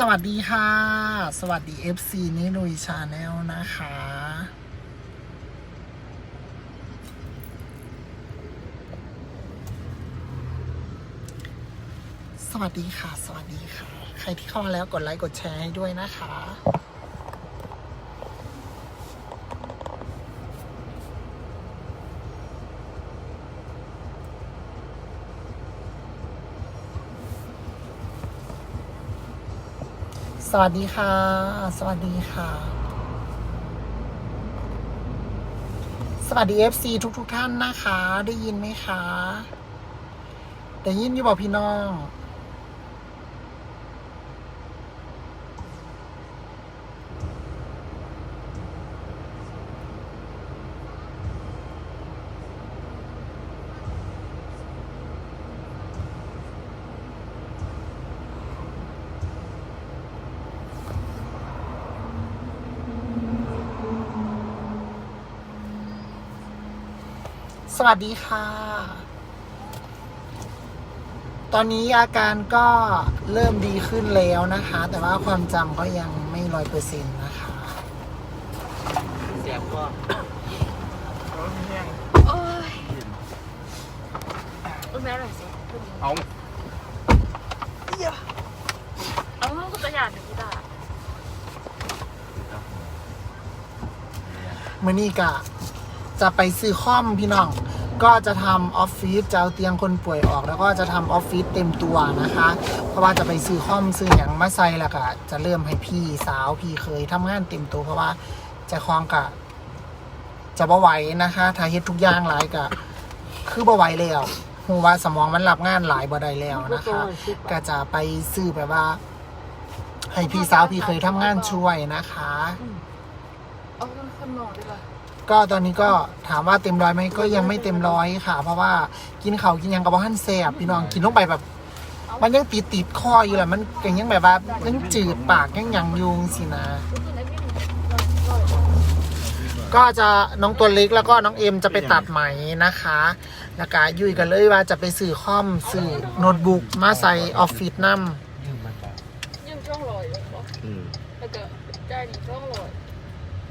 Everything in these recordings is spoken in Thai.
สวัสดีค่ะ สวัสดี FC นี่ลุยชาแนลนะคะ สวัสดีค่ะ สวัสดีค่ะ ใครที่เข้ามาแล้วกดไลค์กดแชร์ให้ด้วยนะคะ สวัสดีค่ะ สวัสดีค่ะ สวัสดี FC ทุกทุกๆท่านนะคะ ได้ยินไหมคะ ได้ยินอยู่บอกพี่น้อง วัสดีค่ะ ตอนนี้อาการก็เริ่มดีขึ้นแล้วนะคะ แต่ว่าความจำก็ยังไม่ร้อยเปอร์เซ็นต์นะคะเสียบก็โอ้ยอุ้ยแม่หน่อยสิเอาเอามันก็ตัวอย่างหนึ่งที่ได้มื่อนี้กะจะไปซื้อคอมพี่น้อง ก็จะทำออฟฟิศจะเอาเตียงคนป่วยออก แล้วก็จะทำออฟฟิศเต็มตัวนะคะ เพราะว่าจะไปซื้อคอมซื้ออย่างมาใส่แล้วก็จะเริ่มให้พี่สาวพี่เคยทำงานเต็มตัว เพราะว่าจะคลองกะจะบ่ไหวนะคะถ้าเฮ็ดทุกอย่างหลายกะคือบ่ไหวแล้วหูว่าสมองมันรับงานหลายบ่ได้แล้วนะคะ ก็จะไปซื้อแบบว่า ให้พี่สาวพี่เคยทำงานช่วยนะคะ เอามันคนหนอดีกว่า ก็ตอนนี้ก็ถามว่าเต็มร้อยไหมก็ยังไม่เต็มร้อยค่ะ เพราะว่ากินเขาวกินหยังกับว่าหั่นแซ่บพี่น้องกินลงไปแบบ มันยังติดติดคออยู่แหละมันก็ยังแบบว่ายังจืดปากยังหยังยุงสินะ ก็จะน้องตัวเล็กแล้วก็น้องเอ็มจะไปตัดไหมนะคะแล้วก็ยุยกันเลยว่าจะไปสื่อคอมสื่อโน้ตบุ๊กมาใส่ออฟฟิศนั่ยืมช่องลอยเลยบอกอืมแล้วก็จ่ายหนึ่งช่องลอย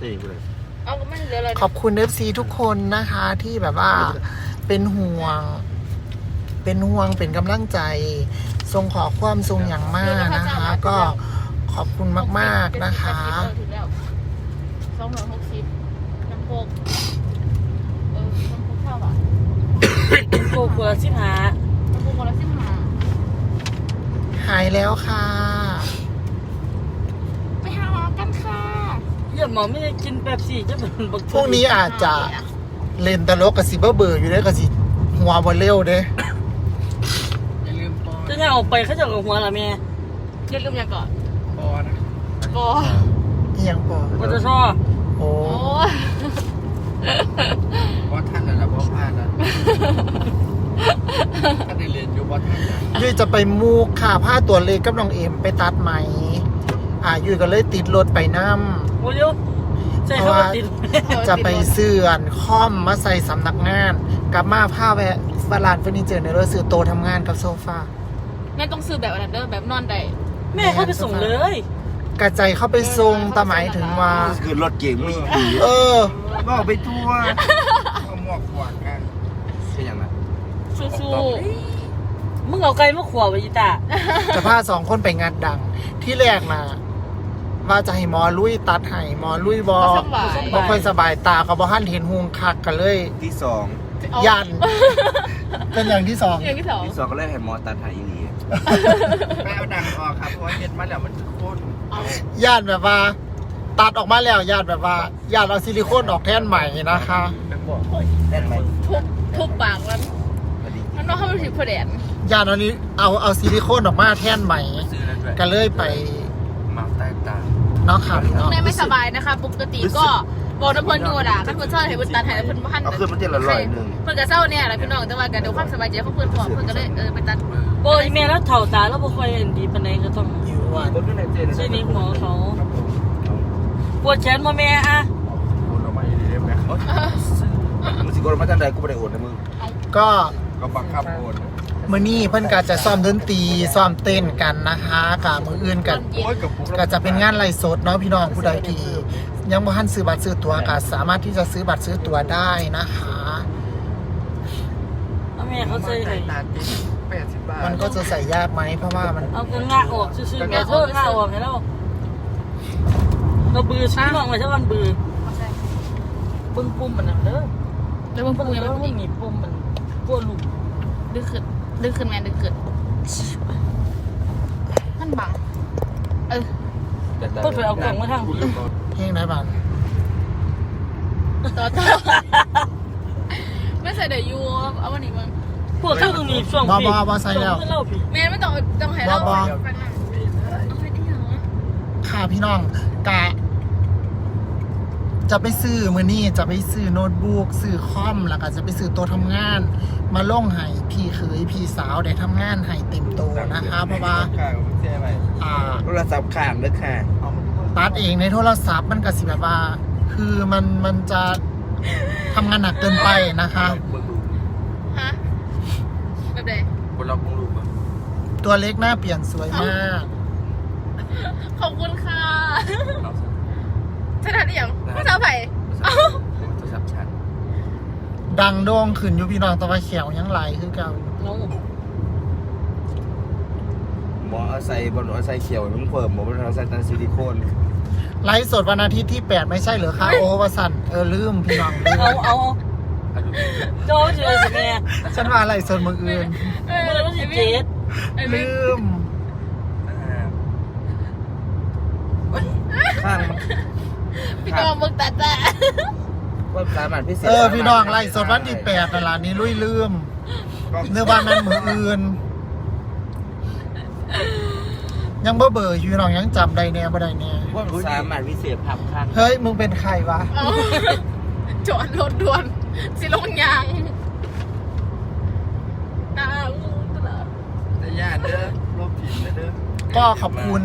ตีกูเลย เอาก็ไม่เหลืออะไรขอบคุณ FC ทุกคนนะคะที่แบบว่าเป็นห่วง เป็นห่วงเป็นกำลังใจทรงขอความทรงอย่างมากนะคะ ก็ขอบคุณมากๆนะคะถึงแล้วสองร้อยหกสิบน้ำโคกเออน้ำโคกเท่าบาทโกกว่าสิบหาน้ำโคกคนละสิบห้าหายแล้วค่ะ ไปหาหมอกันค่ะ อย่าหมอไม่ได้กินแป๊บซี่จะเป็นบักพรุ่งนี้อาจจะเล่นตลกกับสิเบอร์เบอร์อยู่เด้อกับสิหัวบอลเร็วเด้อย่าลืมปอจะยังออกไปเขาจะกับหัวละแม่อย่าลืมอย่างก่อนปอนะบอเอียงปอก็จะชอบโอ้โอ้ยปอท่านน่ะนะปอพลาดนะถ้าได้เรียนอยู่ปอท่านนะยุ้ยจะไปมูกค่ะผ้าตัวเล็กกับน้องเอ็มไปตัดไหม อ่ายุ้ยก็เลยติดรถไปน้ำโอ้ยเดี๋ยวใช่เขาก็ติดจะไปเสื่อนคอมมาใส่สำนักงาน กลับมาผ้าแวะฟาลานเฟอร์นิเจอร์ในรถซื้อโตะทำงานกับโซฟาแม่ต้องซื้อแบบอะไรเด้อแบบนอนได้แม่เข้าไปส่งเลย กระใจเข้าไปทรงแต่หมายถึงว่าคือรถเก่งมีผีเออบอกไปทั่วเอาหมวกขวางกันเป็นอย่างไรสู้มึงเอาไก่มาขวบอีตาจะพาสองคนไปงานดังที่แรกนะ ว่าจะให้หมอลุยตัดให้หมอลุยบๆอก็สบาย บ่ค่อยสบายตาก็บ่หันเห็นหุงคักกันเลย ที่สองเอายัน เป็นอย่างที่สองอย่างที่สองที่สองก็เลยให้หมอตัดหายอีหลีแม่เอาดังออกครับเพราะว่าเห็ดมาแล้วมันโคตรเอาญาติแบบว่า ตัดออกมาแล้วญาติแบบว่าญาติเอาซิลิโคนออกแทนใหม่นะคะเป็นบอกแน่นไหมทุบทุบปากมันพอดีมันต้องเข้าไปถึงพอแดนญาติเอานี้เอาเอาซิลิโคนออกมาแทนใหม่ซื้อแล้วด้วยก็เลยไปเมาใต้ตา เนาะค่ะพี่น้องในไม่สบายนะคะ ปกติก็บอกน้ำเพลินอยู่อะถ้าเพิ่นชอบให้เพิ่นตัดให้แล้วเพิ่นบ่ทันเอาขึ้นมาเจ็ดละร้อยหนึ่ง เพิ่นก็เศร้าเนี่ยแหละพี่น้องแต่ว่าก็เดี๋ยวความสบายใจของเพิ่นพร้อมเพิ่นก็เลยเออไปตัดโบยแม่แล้วเถ่าตาแล้วบ่ค่อยเห็นดีปานใดก็ต้องอยู่วันรถด้วยในเจนใช่นี่หมอเขาครับผมเอาปวดแขนมาแม่อะโอนออกมาอย่างนี้ได้ไหมมึงสิโอนมาจังใดกูไม่ได้โอนนะมึงก็ก็บังคับโอนก มื้อนี้เพิ่นก็จะซ้อมดนตรีซ้อมเต้นกันนะคะกับมื้ออื่นกันโอ้ยกับปุ๊กก็จะเป็นงานไลฟ์สดเนาะพี่น้องผู้ใดที่ยังบ่ทันซื้อบัตรซื้อตั๋วก็สามารถที่จะซื้อบัตรซื้อตั๋วได้นะคะเอาแม่เขาใส่ใจให้ตาจริงแปดสิบบาทมันก็จะใส่ยากไหมเพราะว่ามันเอากระงะออกซื่อๆแม่เธองะออกให้เราเราบือชี้น้องไว้ถ้ามันบือเอาใช่เบิ่งปุ่มมันน่ะเด้อแล้วมึงเบิ่งพูดยังแล้วไงมันมีปุ่มมันกลัวลูกดึกขึ้น ดึกขึ้นแม่ดึกขึ้นมันบัง เออเพิ่นไปเอากล่องมาทางพี่เพลงไหนบ้างต่อต่อไม่ใส่เดี๋ยวยูเอาวันนี้มึงพวกเจ้าตรงนี้ช่วงพี่ช่วงเล่าพี่แม่ไม่ต้องต้องให้เราไปนั่งเอาให้ได้ยังวะค่ะพี่น้องกะ จะไปซื้อมือนี้จะไปซื้อโน้ตบุ๊กซื้อคอมแล้วก็จะไปซื้อโต๊ะทำงาน มาลงให้พี่เขยพี่สาวได้ทำงานให้เต็มโตนะคะเพราะว่าข้างผมเสียไปอ่า โทรศัพท์ข้างเด้อค่ะตัดเองในโทรศัพท์มันก็สิแบบว่า คือมันมันจะทำงานหนักเกินไปนะคะ เบิ่งดูฮะแบบไหนบนล็อกมึงดูมั้งตัวเล็กหน้าเปลี่ยนสวยมาก ขอบคุณค่ะเอาซะถนัดอย่าง ภาษาไผ่โทรศัพท์ชัดดังโด่งขึ้นอยู่พี่น้องแตะวันเขียวยังไหลคือเก่าอยู่น้องหมอเอาใส่บนเอาใส่เขียวมึงเพิ่มหมอเป็นเอาใส่ตันซิลิโคนไลฟ์สดวันอาทิตย์ที่ 8 ไม่ใช่เหรอคะโอวสันเออลืมพี่น้องลืมเอาเอาโจ้เจอสิแม่ฉันว่าไลฟ์สดมืออื่น เอเมื่ออวันที่เจ็ดไอ้เว้ยลืมข้าง พี่น้องมึงแต่แต่ว่าสามารถพิเศษเออพี่น้องไลฟ์สดวันที่8นั่นล่ะนี่ลุยลืมเนื้อวันนั้นมืออื่น ยังบ่เบอร์อยู่พี่น้องยังจำได้แน่บ่ได้แน่ว่าสามารถพิเศษพับข้างเฮ้ยมึงเป็นใครวะเอาจอดรถด่วน สิลงยางตางูตลอดแต่ญาติเด้อลบถิ่นเด้อก็ขอบคุณ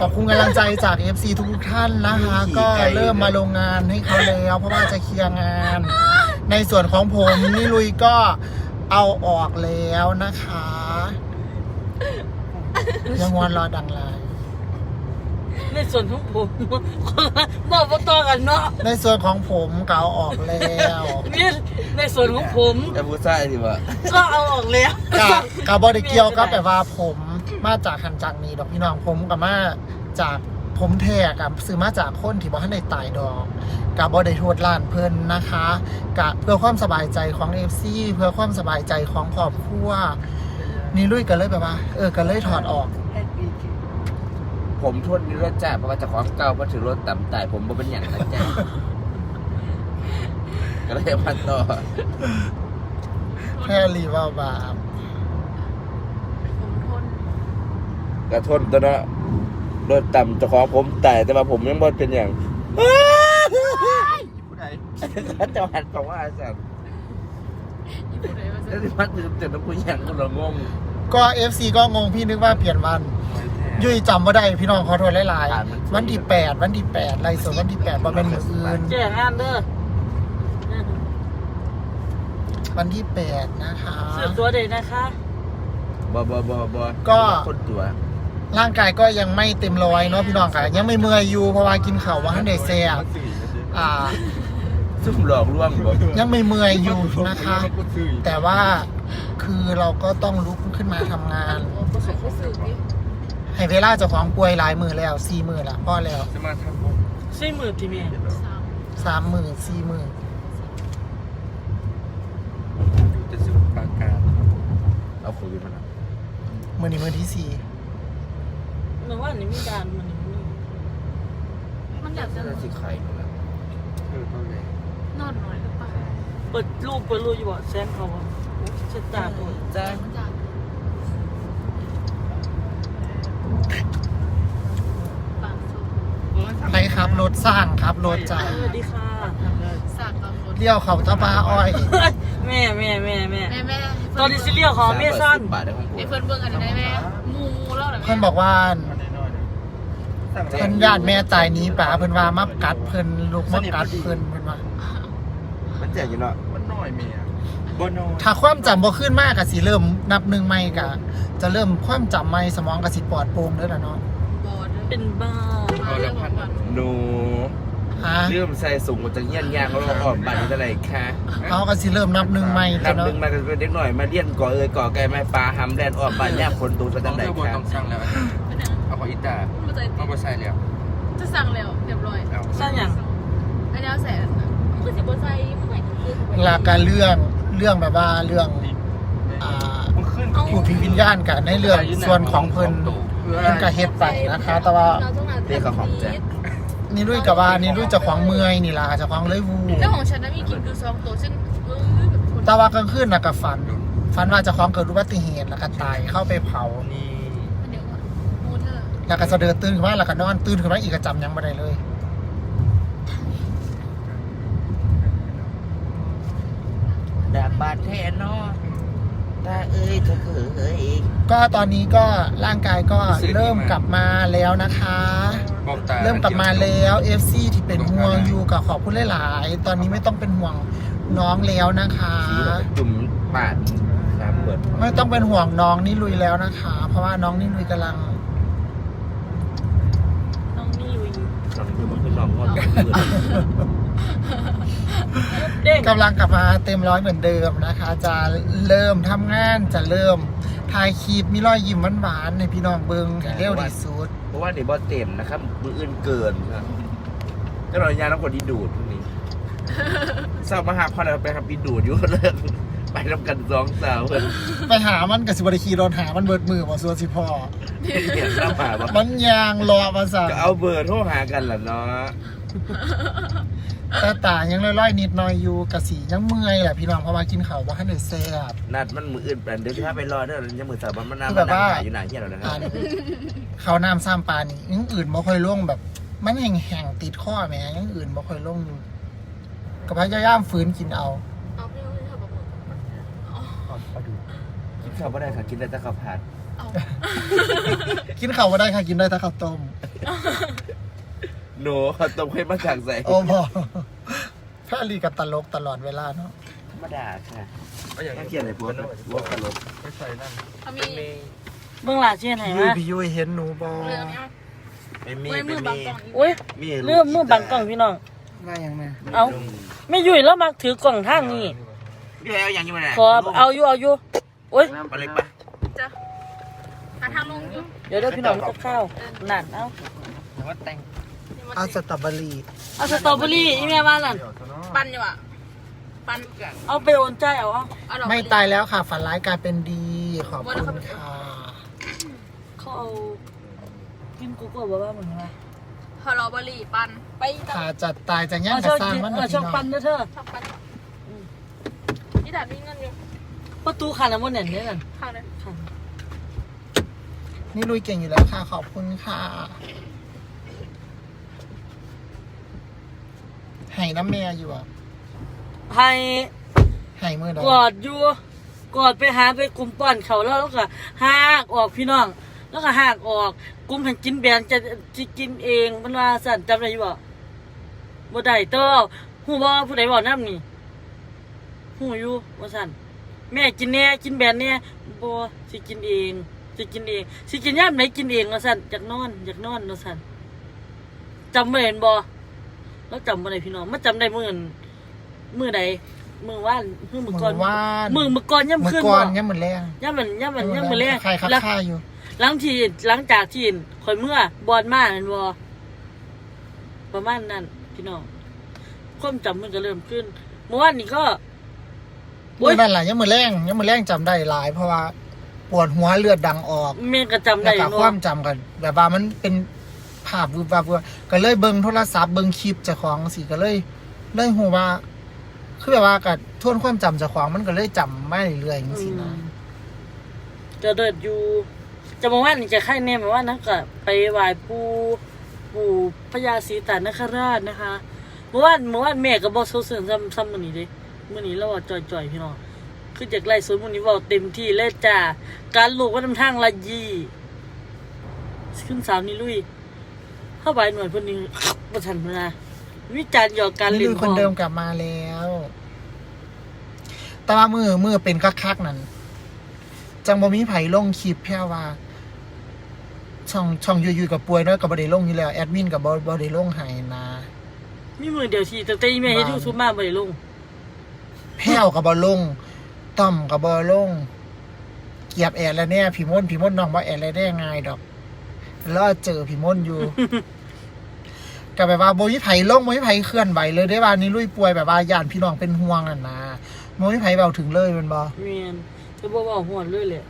ขอบคุณกำลังใจจาก FC ทุกๆท่านนะคะ ก็เริ่มมาลงงานให้เขาแล้วเพราะว่าจะเคลียร์งาน ในส่วนของผมนี่ลุยก็เอาออกแล้วนะคะ ยังวันรอดังไลน์ในส่วนของผมบอกว่าต่อกันเนาะในส่วนของผมก็เอาออกแล้วนี่ในส่วนของผมแต่ผู้ชายสิวะก็เอาออกแล้วกับกับบอดเกียวก็แบบว่าผม มาจากคันจังนี้ดอกพี่น้องผมกับมาจากผมแท้กับซื้อมาจากคนที่บอกให้ในตายดอกกับบอดโทษล้านเพิ่นนะคะกับเพื่อความสบายใจของเอฟซีเพื่อความสบายใจของครอบครัวนี่ลุยกันเลยแบบว่าเออกันเลยถอดออก ผมทนนี่รถจ้าเพราะว่าเจะของเก่าเพราะถือรถต่ำแต่ผมบ่เป็นอย่างนั้นจ้าก็เลยพันต่อแค่รีว่าบาป ผมทน กระทนตัวเนาะรถต่ำเจะของผมแต่แต่ว่าผมยังบ่เป็นอย่างผู้ใดเจ้าหันบอกว่าสัตว์อีพูดเลยว่าแล้วที่พัดมันจะต้องคุยอย่างก็เรางงก็เอฟซีก็งงพี่นึกว่าเปลี่ยนวัน ยุ้ยจำว่าได้พี่น้องขอโทษหลายๆวันที่แปดวันที่แปดไล่สดวันที่แปดว่าเป็นมืออื่นแจ้งงานเด้อวันที่แปดนะคะ เสือตัวเด็กนะคะบ่บ่บ่บ่ก็ คนตัว ร่างกายก็ยังไม่เต็มร้อยเนาะพี่น้องค่ะ ยังไม่เมื่อยอยู่เพราะว่ากินข้าวว่าท่านได้แซ่บอ่า ซุ่มหลอกลวงบ่ยังไม่เมื่อยอยู่นะคะ แต่ว่าคือเราก็ต้องลุกขึ้นมาทำงานประสบความสุขดิให้เวลาเจ้าของป่วยหลายมือแล้วสี่มือละพ่อแล้วจะมาทำบุญใช่มือที่แม่สามสามมือสี่มือจะสุปากการเอาคุยมาแล้วมือนี้มือที่สี่ หนูว่านี่มีการมันนี่มันอยากจะจะสิไข่หมดแล้วเออตัวใหญ่นอนหน่อยหรือเปล่าเปิดรูปเปิดรูปอยู่บ่แซงเขาอะเช็ดตาตัวจ้ามันจะปากสุดใครครับ รถสร้างครับรถจ้าสวัสดีค่ะ สากตอนบนเลี้ยวเขาตะปาอ้อยแม่แม่แม่แม่แม่แม่ตอนนี้ซิเลียของเมซันบาทได้ของกูไอ้เพื่อนเบิ่งอันนี้ได้แม่มูเล่าหน่อยเพื่อนบอกว่า เพื่อนญาติแม่ตายหนี้ป่าเพื่อนว่ามับกัดเพื่อนลูกมับกัดเพื่อนเพื่อนว่า มันแจกอยู่เนาะมันน้อยเมียบโนถ้าความจำบ่ขึ้นมากก็สิเริ่มนับหนึ่งใหม่ก็จะเริ่มความจำใหม่สมองก็สิปลอดโปร่งเด้อล่ะเนาะบอดเป็นบ้ามาเรื่องของวันหนูฮะเริ่มใส่สูงกว่าจะเงี้ยนยางเขาเราอ่อนบัตรเท่าไหร่คะเขาก็สิเริ่มนับหนึ่งใหม่นัจ้ะบเนาะหนึ่งมาเป็นเด็กหน่อยมาเลี้ยนก่อเอยก่อไก่ไม้ปลาหำแดนอ่อนบัตรยากคนตูจะต้จัองงไหนเทอร์โบคะต้องสั่งแล้วอันนี้ เป็นยังเอาของอิตาเข้าใจเอาไปใส่แล้วจะสั่งแล้วเรียบร้อยเอาสร้างอย่างอันนี้เอาแสนมันคือสิบใจเมื่อไหร่คือ หลักการเรื่องเรื่องแบบว่าเรื่องอ่ามันขึ้นผู้พิวิญญาณกันในเรื่องส่วนของเพิ่นเพิ่นก็เฮ็ดไปนะคะ แต่ว่าเรียกกับของแจ๊ค นี่ด้วยกับว่านี่ด้วยเจ้าของเมื่อยนี่ล่ะเจ้าของเลยวูเรื่องของฉันนะมีกินคือซองตัวซึ่งเออแบบคนแต่ว่ากลางคืนน่ะก็ฝันฝันว่าเจ้าของเกิดอุบัติเหตุแล้วก็ตายเข้าไปเผานี่มัน แล้วก็สะเดือตื่นขึ้นมาแล้วก็นอนตื่นขึ้นมาอีกก็จำหยังไม่ได้เลย ดาบบาดแทนเนาะตาเอ้ยเธอเอ้ยก็ตอนนี้ก็ร่างกายก็เริ่มกลับมาแล้วนะคะ บอกตาเริ่มกลับมาแล้ว FC ที่เป็นห่วงอยู่กับขอบคุณหลาย ๆ ตอนนี้ไม่ต้องเป็นห่วงน้องแล้วนะคะ จุ่มปาดน้ำเบิดไม่ต้องเป็นห่วงน้องนี่ลุยแล้วนะคะ เพราะว่าน้องนี่ลุยกำลัง น้องนี่ วิงน้องคือมันคือน้องงอนเบิดเด้งกำลังกลับมาเต็มร้อยเหมือนเดิมนะคะ จะเริ่มทำงานจะเริ่มถ่ายคลิปมีรอยยิ้มหวานๆให้พี่น้องเบิงให้เร็วที่สุดเพราะว่าเดี๋ยวบอเต็มนะครับมืออื่นเกินครับก็รอยาน้องคนที่ดูดพวกนี้เศร้ามาหาพ่อเราไปครับพี่ดูดอยู่เลิก ไปทำกันสองสาวเพิ่นไปหามันกับสิบริคีโดนหามันเบิดมือมาส่วนสิพ่อเห็นแล้วมาว่ามันยางรอมาสั่งก็เอาเบอร์โทรหากันล่ะเนาะตาตายังลอยๆนิดหน่อยอยู่กะสียังเมื่อยแหละพี่น้องเพราะว่ากินข้าวว่าให้ได้แซ่บ นัดมันมืออื่นแปลนเดี๋ยวถ้าไปรอเด้อยังมือสาวมันมันคือน้ำแบมันบว่าน้ำหาอยู่ไหนเที่ยเรานะคอ่ารับนี่ข้าวน้ำซ้ำปลานี่ยังอื่นบ่ค่อยลงแบบ มันแห้งๆติดข้อแหม่ยังอื่นบ่ค่อยลงอยู่ก็พยายามฝืนกินเอา เอาพี่น้องที่เธอบอกว่า กินข้าวไม่ได้ค่ะกินได้แต่ข้าวผัดเอากินข้าวบ่ได้ค่ะ กินได้แต่ข้าวต้ม หนูข้าวต้มให้มาจากใส่โอ้พอแพรลีกับตลกตลอดเวลาเนาะธรรมดาค่ะก็อย่างถ้าเขียนอะไรพวกพวกตลกไม่ใส่นั่นเอามีเบื้องหลังเช่นไหนพี่ยุ้ยวะพี่ยุ้ยเห็นหนูบ่เรื่องนี้ไม่มีเว้ยมืไม่อบางมีกล่องอีกโอ้ยมีเรื่องมือบังกล่องพี่น้องว่าอย่างไงเอาไม่ยุ่ยแล้วมาถือกล่องทางนี่ พี่เอาอย่างนี้มาไหนขอเอาอยู่เอาอยู่โอ้ยไปเลยปะจ้ะหาทางลงอยู่เดี๋ยวเดี๋ยวพี่น้องกับข้าวนั่นเอาแต่ว่าแต่งเอาสตรอเบอรี่เอาสตรอเบอรี่อีแม่ว่านั่นปันอยู่อะปันเอาไปโอนใจเอาเอาเอาดอกไม่ตายแล้วค่ะ ฝันร้ายกลายเป็นดี ขอบคุณค่ะเขาเอากินกูก็บอกว่าเหมือนไงฮอลลอบอรี่ปันไปจ้ะถ้าจะตายจะแย่งเอากัช่บองสร้างกินมันเอานะช่พี่องน้ปัอนงนะเธอ ชอบปันที่ถามมีเงินอยู่ประตูขันน้ำมันเนี่ยเนี่ยนั่นข้างนั้นขันนี่ลุยเก่งอยู่แล้วค่ะ ขอบคุณค่ะไห้น้ำแม่อยู่อะให้ไห้มือใดกอดอยู่กอดไปหาไปกลุ่มป้อนเขาแล้วแล้วก็หากออกพี่น้อง แล้วก็หากออกกลุ่มหันกินแบนจะจะกินเองมันว่าสั่นจำได้อยู่บ่บ่ได้เต้อหูบ่ผู้ใดบอกน้ำนี่ หูอยู่ว่าสั่นแม่กินแน่กินแบนแน่บ่สิกินเองสิกินเองสิกินยามไหนกินเองว่าสั่นอยากนอนอยากนอนว่าสั่นจำบ่เห็นบ่แล้วจำบ่ได้พี่น้องมันจำได้มื้อนั้นมื้อใดมื้อว่านมื้อมื้อก่อนว่านมือมือก่อนย่ำมือขึ้นก่อนบ่ย่ำมือแรงย่ำมันย่ำมันย่ำมือแรกใครครับแล้วค่าอยู่ หลังที่หลังจากที่ข่อยเมื่อบอลมาเห็นบ่ประมาณนั้นพี่น้องความจำมันก็เริ่มขึ้นเมื่อวานนี้ก็ โอ๊มือยนั่นแหละย่ำมือแรงย่ำมือแรงจำได้หลาย เพราะว่าปวดหัวเลือดดังออก เมนก็จำแล้ได้วก็เนาะความจำกันแบบว่ามันเป็นภาพวืบวับวบก็เลยเบิ่งโทรศัพท์เบิ่งคลิปเจ้าของสิก็เลยเลยหูว่า คือแบบว่ากับทวนความจำเจ้าของมันก็เลยจำไม่เรื่อยๆอย่างอืนี้มนะจะเดินอยู่ จะมาว่านี่จะไข่แน่มาว่านั่นก็ไปไหว้ปู่ปู่พญาศรีตานคราชนะคะเมื่อวานเมื่อวานแม่ก็บอกโซเสื่อมซ้ำซ้ำมื้อนี้เด้ มื้อนี้เราว่าจ่อยๆพี่น้องคือจากไล่สวนมื้อนี้เว้าเต็มที่เลยจ้าการลูกว่านำทางละยี่ขึ้นสาวนี่ลุยเข้าไปหน่วยเพิ่นนี่บ่ทันพุ่นนะวิจารณ์หยอกการนี่เล่นคือคนเดิมกลับมาแล้ว แต่ว่ามือมือเป็นคักๆนั่นจังบ่มีไผลงคลิปแค่ว่า ช่องช่องอยู่ๆกับป่วยเนาะก็บ่ได้ลงอยู่แล้วแอดมินก็บ่บ่ได้ลงให้นะมีมือเดียวที่ตั้งแต่อีเมลให้ทุกซุปมาบ่ได้ลง แพ้วก็บ่ลงต้อมก็บ่ลง เกียบแอดแล้วเนี่ยพี่มนต์พี่มนต์น้องบ่แอดแล้วได้ง่ายดอกรอเจอพี่มนต์อยู่ ก็แบบว่าบ่มีไผลงบ่มีไผเคลื่อนไหวเลยได้ว่านี่ลุยป่วยแบบว่าย่านพี่น้องเป็นห่วงอะนะบ่มีไผเว้าถึงเลยแมันบ่เมียนจะบอกว่าหวนเลยแหละ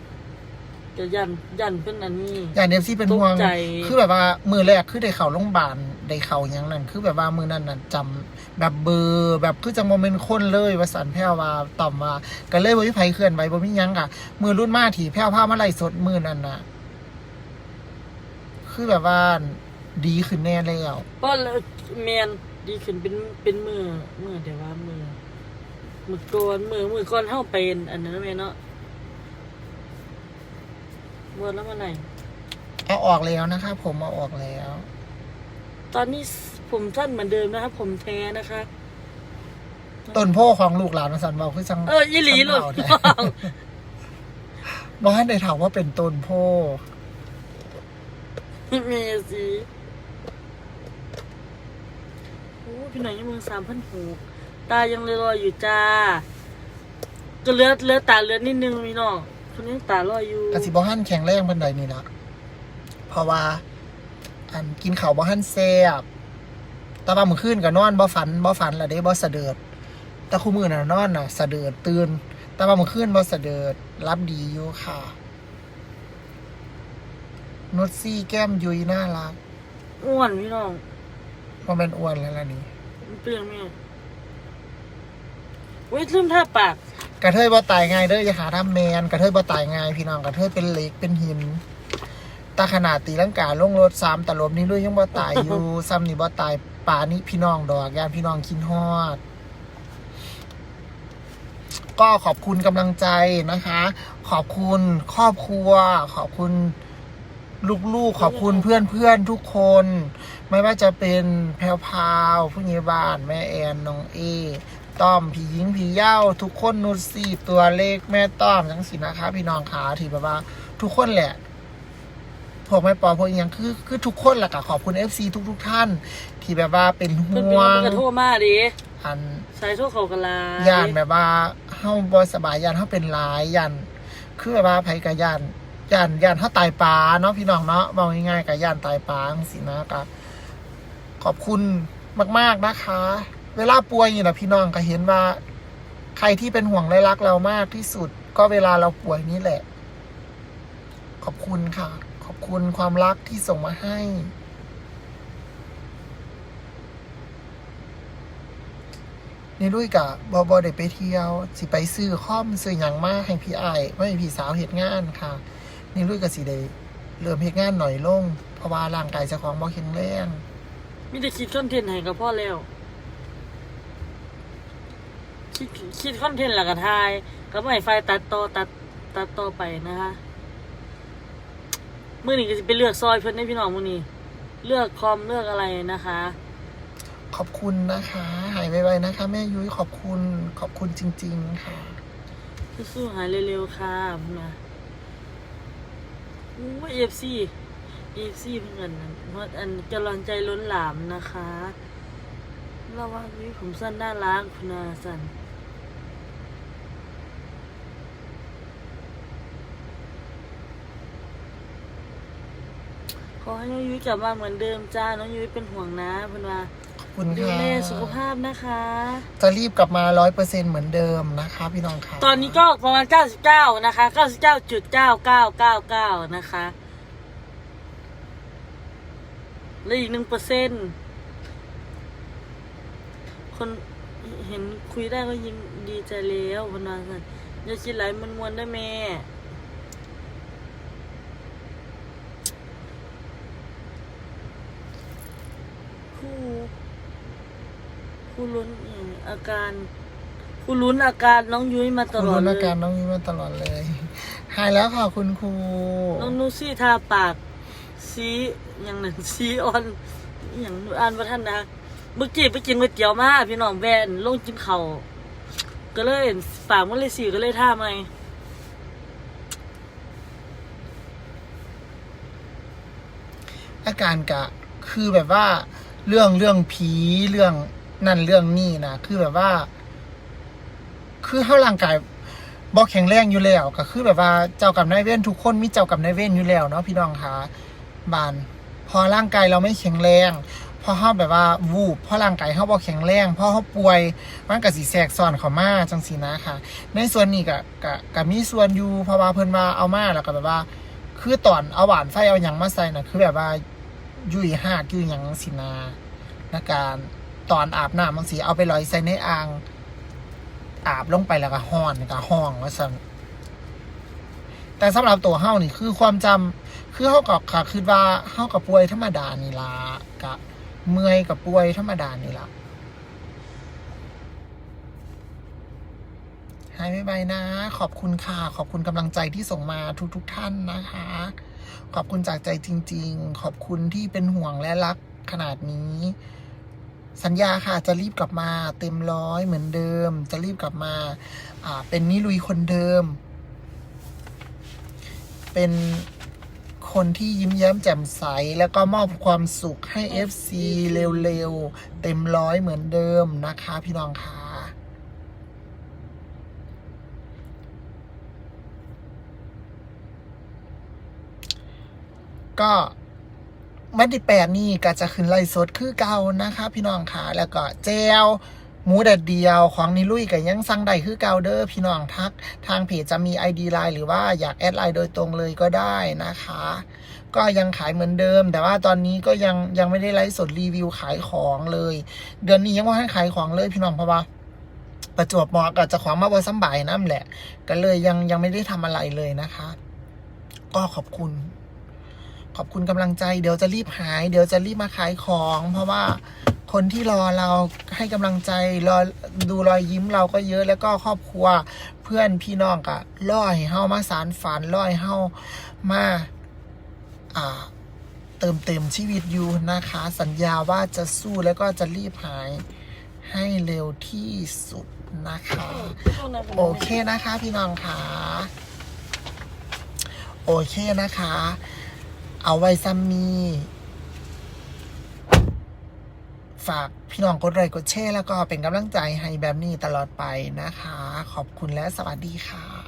จะยันยันเพิ่นอันนี้อย่างเดฟซี่เป็นห่วง ตกใจ คือแบบว่ามือแรกคือได้เข้าโรงพยาบาล ได้เข้าหยังนั่นคือแบบว่ามือนั้นน่ะจำแบบเบอร์แบบคือจังบ่แม่นคนเลยว่าสันแพ้วว่าต่อมว่าก็เลยบ่มีไผเคลื่อนไหวบ่มีหยังอะ มือรุ่นมาที่แพ้วพามาไล่สดมือนั้นน่ะ คือแบบว่าดีขึ้นแน่แล้วเพราะเมียนดีขึ้นเป็นเป็นมือมือเดี๋ยวว่ามือมือก่อนมือมือก่อนเฮาเป็นอันนั้นแม่เนาะหมดแล้วเมื่อไหร่เอาออกแล้วนะคะ ผมเอาออกแล้ว ตอนนี้ผมสั้นเหมือนเดิมนะครับ ผมแท้นะคะ ต้นโพของลูกหลานว่าสันเว้าคือจังเออยี่หลีหลุดจังเว้าแท้บ่ทันได้ถามว่าเป็นต้นโพมีสิโอ้พี่หน่อยยังมือสามพันหกตายังลอยๆอยู่จ้า ก็เหลือเหลือตาเหลือนิดนึงมีน้องคนนี้ตาลอยอยู่กสิบ่หันแข็งแรงปานใดนี่ล่ะเพราะว่า อันกินข้าวบ่หันแซ่บแต่ว่ามื้อคืนก็นอนบ่ฝันบ่ฝันละเด้บ่สะเดิดแต่คู่มื้อน่ะนอนน่ะสะเดิดตื่น แต่ว่ามื้อคืนบ่สะเดิดรับดีอยู่ค่ะนุชซี่แก้มยุยน่ารักอ้วนพี่น้องบ่แม่นอ้วนแล้วล่ะนี่มันเปลี่ยนไหมเว้ยลืมท่าปาก กระเทยบ่ตายง่ายเด้ออย่าหาทำแมนกระเทยบ่ตายง่ายพี่น้องกระเทยเป็นเหล็กเป็นหินแตาขนาดตีลังกาลงรถสามตลบนี้ด้วยยังบ่ตายอยู่ ซ้ำนี่บ่ตายป่านี้พี่น้องดอกยานพี่น้องคินฮอด ก็ขอบคุณกำลังใจนะคะ ขอบคุณครอบครัว ขอบคุณลูกๆ ขอบคุณเพื่อนๆ ทุกคน ไม่ว่าจะเป็นแพรวพราวผู้ใหญ่บ้าน แม่แอนน้องเอต้อมผีหญิงผีเย้าทุกคนนุชสีตัวเลขแม่ต้อมทั้งสินะคะ พี่น้องขาที่แบบว่า ทุกคนแหละ พวกแม่ปอพวกอหยังคือคือทุกคนแหละก็ขอบคุณเอฟซีทุกๆท่าน ที่แบบว่าเป็นเพิ่นห่เป็นวคนงกระโทษมาดิอันใส่โทษเขากะลาย่านแบบว่าเฮาบ่สบายย่านเฮาเป็นหลายย่านคือแบบว่าไผก็ย่านย่านย่านเฮาตายปลาเนาะพี่น้องเนาะเว้าง่ายๆก็ย่านตายปลาจังซี่นะก็ขอบคุณมากๆนะคะ เวลาป่วยนี่นะพี่น้องก็เห็นว่า ใครที่เป็นห่วงและรักเรามากที่สุด ก็เวลาเราป่วยนี่แหละ ขอบคุณค่ะขอบ คุณความรักที่ส่งมาให้ ในด้วยกับบอบอได้ไปเที่ยว สิไปซื้อข้อมซื้อหยังมากให้พี่ไอ้ไม่พี่สาวเหตุงานค่ะ ในด้วยกับสิได้เริ่มเหตุงานหน่อยลง เพราะว่าร่างกายเจ้าของบ่แข็งแรงมีแต่คิดคอนเทนต์ให้กับพ่อแล้ว คิดคิดคอนเทนต์แล้วก็ทาย ก็ไม่ไฟตัดต่อตัดตัดต่อไปนะคะ มื่อนี้ก็จะไปเลือกซอยเพิ่นให้พี่น้องมื่อนี้ เลือกคอมเลือกอะไรนะคะ ขอบคุณนะคะ หายไวๆนะคะ แม่ยุ้ยขอบคุณขอบคุณจริง ๆ ค่ะสู้ๆหายเร็วๆค่ะมาอู้เอฟซีเอฟซีเพื่อนนั้นเพราะอันกำลังใจล้นหลามนะคะเราว่าวิผมสั้นน่ารักคุณอาสัน ขอให้น้องยุ้ยกลับมาเหมือนเดิมจ้า น้องยุ้ยเป็นห่วงนะเพื่อนว่าขอบคุณดูค่ะแลสุขภาพนะคะ จะรีบกลับมาร้อยเปอร์เซ็นเหมือนเดิมนะคะ พี่น้องค่ะตอนนี้ก็ประมาณ 99 นะคะ 99.9999 นะคะ และอีกหนึ่งเปอร์เซ็นคนเห็นคุยได้ก็ยิ่งดีใจแล้วพนว่าสันอย่าคิดไหลายมันมวนๆได้แม่ ครูครูลุ้นอหย่างอาการครูลุ้นอาการน้องยุ้ยมาตคุณลอดรู้เลอายการน้องนี้มาตลอดเลย หายแล้วค่ะคุณครู น้องนูซี่ทาปากสีอย่างหนึ่งสีอ่อนอหย่างอ่านว่าท่านนะเมื่อกี้ไปกินก๋วยเตี๋ยวมาพี่น้องแวนลงกินเขาวก็เลยปากมันเลยสีก็เลยท่าไหมอาการกะคือแบบว่า เรื่องเรื่องผีเรื่องนั่นเรื่องนี่นะคือแบบว่า คือเฮาร่างกายบ่แข็งแรงอยู่แล้วก็คือแบบว่าเจ้ากับนายเว้นทุกคนมีเจ้ากับนายเว้นอยู่แล้วเนาะพี่น้องคะบาน พอร่างกายเราไม่แข็งแรงพอเฮาแบบว่าวูบพอร่างกายเฮาบ่แข็งแรงพอเฮาป่วยมันก็สิแทรกซ้อนเข้ามาจังซี่นะค่ะ ในส่วนนี้ก็ก็ก็มีส่วนอยู่เพราะว่าเพิ่นว่าเอามาแล้วก็แบบว่า คือตอนเอาหวานไฟเอาหยังมาใส่น่ะคือแบบว่า ยุ่ยหากยุ่ยหยังสินาในการตอนอาบน้ำบางสีเอาไปลอยใส่ในอ่าง อาบลงไปแล้วก็ห้อนก็ห้องว่าสั่นแต่สำหรับตัวเฮานี่คือความจำคือเฮากับค่ะคือว่าเฮากับป่วยธรรมดานี่ละกะเมื่อยกับป่วยธรรมดานี่ละหายไปนะ ขอบคุณค่ะ ขอบคุณกำลังใจที่ส่งมาทุกๆทท่านนะคะ ขอบคุณจากใจจริง ๆ ขอบคุณที่เป็นห่วงและรักขนาดนี้ สัญญาค่ะจะรีบกลับมาเต็มร้อยเหมือนเดิม จะรีบกลับมาเป็นนิลุยคนเดิม เป็นคนที่ยิ้มแย้มแจ่มใส แล้วก็มอบความสุขให้ FC เร็วๆ เต็มร้อยเหมือนเดิมนะคะพี่น้องค่ะ ก็วันที่แปดนี่ก็จะขึ้นไล่สดคือเก่านะคะ พี่น้องค่ะแล้วก็เจลหมูแดดเดียวของนิลุยก็ยังสั่งได้คือเก่าเด้อพี่น้องทัก ทางเพจจะมี ID ไลน์หรือว่าอยากแอดไลน์โดยตรงเลยก็ได้นะคะ ก็ยังขายเหมือนเดิม แต่ว่าตอนนี้ก็ยังยังไม่ได้ไลฟ์สดรีวิวขายของเลย เดือนนี้ยังว่าให้ขายของเลยพี่น้องเพราะว่าประจวบเหมาะกับจะของมาบอซัมบายนั่นแหละ ก็เลยยังยังไม่ได้ทำอะไรเลยนะคะ ก็ขอบคุณ ขอบคุณกำลังใจเดี๋ยวจะรีบหาย เดี๋ยวจะรีบมาขายของ เพราะว่าคนที่รอเราให้กำลังใจรอดูรอยยิ้มเราก็เยอะแล้วก็ครอบครัวเพื่อนพี่น้องกะล่อให้เฮามาสารฝันล่อให้เฮามาอ่าเติมเต็มชีวิตอยู่นะคะ สัญญาว่าจะสู้แล้วก็จะรีบหายให้เร็วที่สุดนะคะ โอเคนะคะพี่น้องค่ะ โอเคนะคะ เอาไว้ซ้ำนี้ฝากพี่น้องกดไลค์กดแชร์แล้วก็เป็นกำลังใจให้แบบนี้ตลอดไปนะคะ ขอบคุณและสวัสดีค่ะ